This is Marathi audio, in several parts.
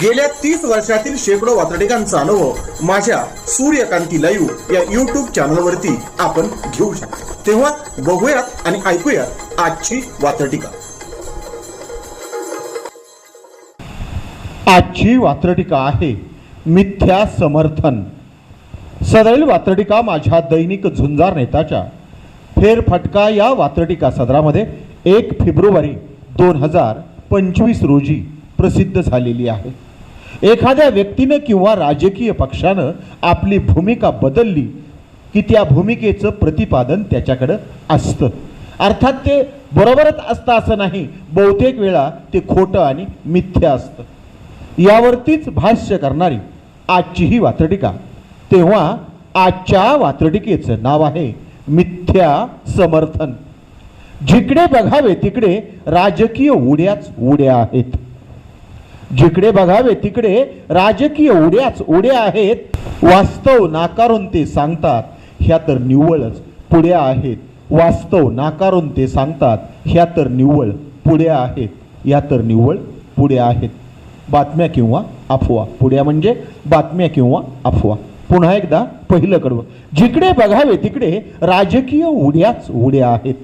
गेल्या तीस वर्षातील शेकडो वातडिकांचा अनुभव माझ्या सूर्यकांती लाईव्ह या युट्यूब चॅनलवरती आपण घेऊ शकतो. तेव्हा बघूयात आणि ऐकूयात आजची वातडिका आजची वात्रटिका आहे मिथ्या समर्थन. सदैल वात्रटिका माझ्या दैनिक झुंजार नेताच्या. फेरफटका या वात्रटिका सदरामध्ये एक फेब्रुवारी दोन हजार पंचवीस रोजी प्रसिद्ध झालेली आहे. एखाद्या व्यक्तीनं किंवा राजकीय पक्षानं आपली भूमिका बदलली की त्या भूमिकेचं प्रतिपादन त्याच्याकडं असतं. अर्थात ते बरोबरच असतं असं नाही बहुतेक वेळा ते खोटं आणि मिथ्या असतं. यावरतीच भाष्य करणारी आजची ही वात्रटिका तेव्हा आजच्या वात्रटिकेचं नाव आहे मिथ्या समर्थन. जिकडे बघावे तिकडे राजकीय उड्याच उड्या आहेत. जिकडे बघावे तिकडे राजकीय उड्याच उड्या आहेत. वास्तव नाकारून ते सांगतात. ह्या तर निव्वळच पुढ्या आहेत. वास्तव नाकारून ते सांगतात. ह्या तर निव्वळ पुढे आहेत. या तर निव्वळ पुढे आहेत. बातम्या किंवा अफवा. पुढ्या म्हणजे बातम्या किंवा अफवा. पुन्हा एकदा पहिलं कडवं. जिकडे बघावे तिकडे राजकीय उड्याच उड्या आहेत.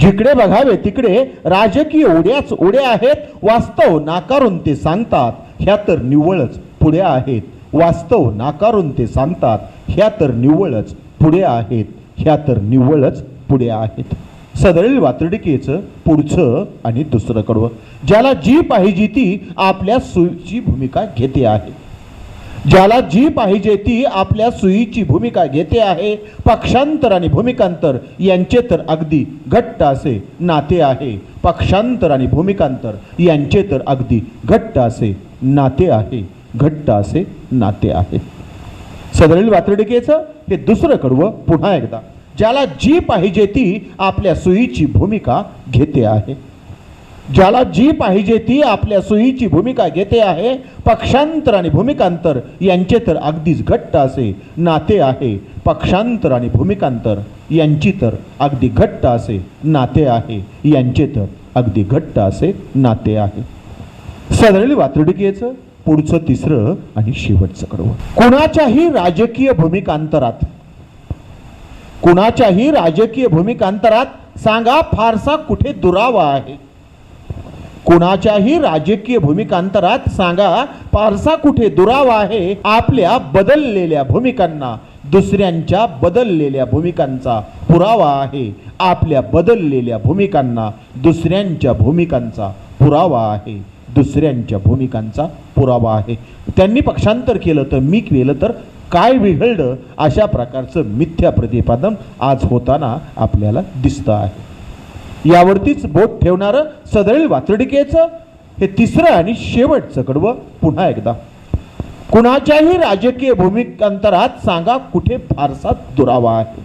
जिकडे बघावे तिकडे राजकीय उड्याच उड्या आहेत. वास्तव नाकारून ते सांगतात. ह्या तर निव्वळच पुढे आहेत. वास्तव नाकारून ते सांगतात. ह्या तर निव्वळच पुढे आहेत. ह्या तर निव्वळच पुढे आहेत. सदळील वातडिकेचं पुढचं आणि दुसरं कडवं. ज्याला जी पाहिजे ती आपल्या सोयीची भूमिका घेते आहे. ज्याला जी पाहिजे ती आपल्या सुईची भूमिका घेते आहे पक्षांतर आणि भूमिकांतर यांचे तर अगदी घट्ट असे नाते आहे. पक्षांतर आणि भूमिकांतर यांचे तर अगदी घट्ट असे नाते आहे. घट्ट असे नाते आहे. सदरील वात्रडिकेचं हे दुसरं कडवं पुन्हा एकदा. ज्याला जी पाहिजे ती आपल्या सुईची भूमिका घेते आहे. ज्याला जी पाहिजे ती आपल्या सोयीची भूमिका घेते आहे पक्षांतर आणि भूमिकांतर यांचे तर अगदीच घट्ट असे नाते आहे. पक्षांतर आणि भूमिकांतर यांची तर अगदी घट्ट असे नाते आहे. यांचे तर अगदी घट्ट असे नाते आहे. सदरेली वातडिकेचं पुढचं तिसरं आणि शेवटचं कडवं कुणाच्याही राजकीय भूमिकांतरात कुणाच्याही राजकीय भूमिकांतरात सांगा फारसा कुठे दुरावा आहे. कुणाच्याही राजकीय भूमिकांतरात सांगा फारसा कुठे दुरावा आहे आपल्या बदललेल्या भूमिकांना. दुसऱ्यांच्या बदललेल्या भूमिकांचा पुरावा आहे आपल्या बदललेल्या भूमिकांना. दुसऱ्यांच्या भूमिकांचा पुरावा आहे. दुसऱ्यांच्या भूमिकांचा पुरावा आहे. त्यांनी पक्षांतर केलं तर मी केलं तर काय विघळलं अशा प्रकारचं मिथ्या प्रतिपादन आज होताना आपल्याला दिसतं आहे. यावरतीच बोट ठेवणारं सदरील वातडिकेचं हे तिसरं आणि शेवटचं कडवं पुन्हा एकदा. कुणाच्याही राजकीय भूमिकांतरात सांगा कुठे फारसा दुरावा आहे.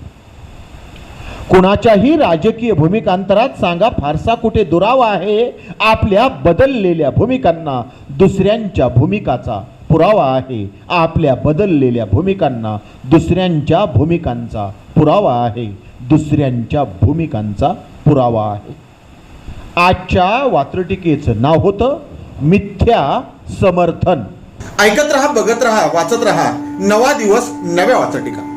कुणाच्याही राजकीय भूमिकांतरात सांगा फारसा कुठे दुरावा आहे आपल्या बदललेल्या भूमिकांना दुसऱ्यांच्या भूमिकाचा पुरावा आहे. आपल्या बदललेल्या भूमिकांना दुसऱ्यांच्या भूमिकांचा पुरावा आहे. दुसऱ्यांच्या भूमिकांचा पुरावा आहे. आजच्या वात्रटिकेचं नाव होतं मिथ्या समर्थन. ऐकत रहा बघत रहा वाचत रहा. नवा दिवस नव्या वाचटिका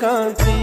कांती